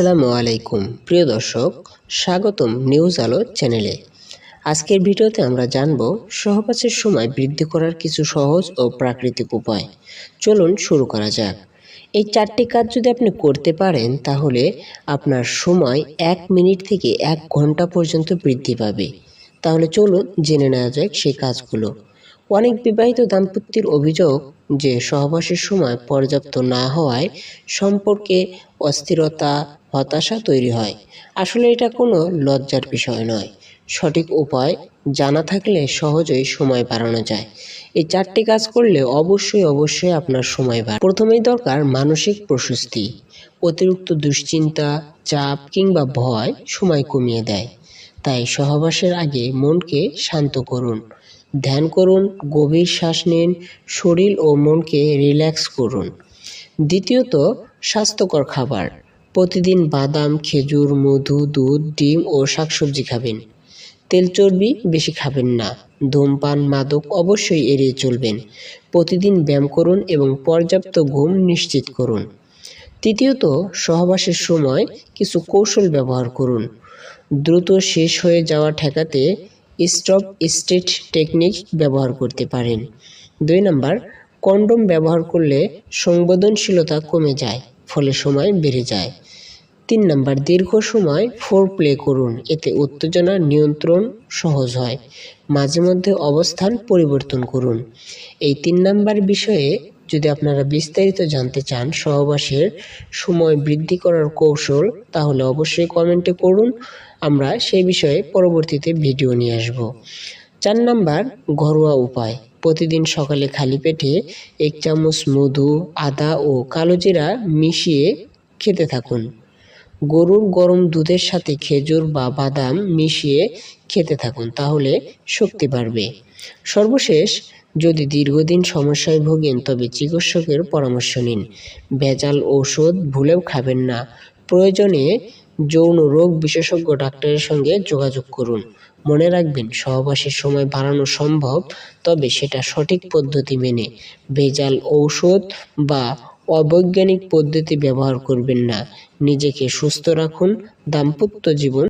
আসসালামু আলাইকুম। প্রিয় দর্শক, স্বাগতম নিউজ আলো চ্যানেলে। আজকের ভিডিওতে আমরা জানব সহবাসের সময় বৃদ্ধি করার কিছু সহজ ও প্রাকৃতিক উপায়। চলুন শুরু করা যাক। এই চারটি কাজ যদি আপনি করতে পারেন, তাহলে আপনার সময় এক মিনিট থেকে এক ঘণ্টা পর্যন্ত বৃদ্ধি পাবে। তাহলে চলুন জেনে নেওয়া যাক সেই কাজগুলো। অনেক বিবাহিত দাম্পত্যের অভিযোগ যে সহবাসের সময় পর্যাপ্ত না হওয়ায় সম্পর্কে অস্থিরতা, হতাশা তৈরি হয়। আসলে এটা কোনো লজ্জার বিষয় নয়। সঠিক উপায় জানা থাকলে সহজেই সময় বাড়ানো যায়। এই চারটি কাজ করলে অবশ্যই অবশ্যই আপনার সময় বাড়ে। প্রথমেই দরকার মানসিক প্রশস্তি। অতিরিক্ত দুশ্চিন্তা, চাপ কিংবা ভয় সময় কমিয়ে দেয়। তাই সহবাসের আগে মনকে শান্ত করুন। ধ্যান করুন, গভীর শ্বাস নিন, শরীর ও মনকে রিল্যাক্স করুন। দ্বিতীয়ত, স্বাস্থ্যকর খাবার। প্রতিদিন বাদাম, খেজুর, মধু, দুধ, ডিম ও শাকসবজি খাবেন। তেল চর্বি বেশি খাবেন না। ধূমপান, মাদক অবশ্যই এড়িয়ে চলবেন। প্রতিদিন ব্যায়াম করুন এবং পর্যাপ্ত ঘুম নিশ্চিত করুন। তৃতীয়ত, সহবাসের সময় কিছু কৌশল ব্যবহার করুন। দ্রুত শেষ হয়ে যাওয়া ঠেকাতে স্টপ স্টেট টেকনিক ব্যবহার করতে পারেন। দুই নম্বর, কন্ডোম ব্যবহার করলে সংবেদনশীলতা কমে যায়, ফলে সময় বেড়ে যায়। তিন নম্বর, দীর্ঘ সময় ফোর প্লে করুন, এতে উত্তেজনা নিয়ন্ত্রণ সহজ হয়। মাঝে মধ্যে অবস্থান পরিবর্তন করুন। এই তিন নম্বর বিষয়ে যদি আপনারা বিস্তারিত জানতে চান সহবাসের সময় বৃদ্ধি করার কৌশল, তাহলে অবশ্যই কমেন্টে করুন আমরা সেই বিষয়ে পরবর্তীতে ভিডিও নিয়ে আসব। চার নাম্বার, ঘরোয়া উপায়। প্রতিদিন সকালে খালি পেটে এক চামচ মধু, আদা ও কালোজিরা মিশিয়ে খেতে থাকুন। গরুর গরম দুধের সাথে খেজুর বা বাদাম মিশিয়ে খেতে থাকুন, তাহলে শক্তি বাড়বে। সর্বশেষ যদি দীর্ঘদিন সমস্যায় ভোগেন, তবে চিকিৎসকের পরামর্শ নিন। ভেজাল ঔষধ ভুলেও খাবেন না। প্রয়োজনে যৌন রোগ বিশেষজ্ঞ ডাক্তারের সঙ্গে যোগাযোগ করুন। মনে রাখবেন, সহবাসের সময় বাড়ানো সম্ভব, তবে সেটা সঠিক পদ্ধতি মেনে। ভেজাল ঔষধ বা অবৈজ্ঞানিক পদ্ধতি ব্যবহার করবেন না। নিজেকে সুস্থ রাখুন, দাম্পত্য জীবন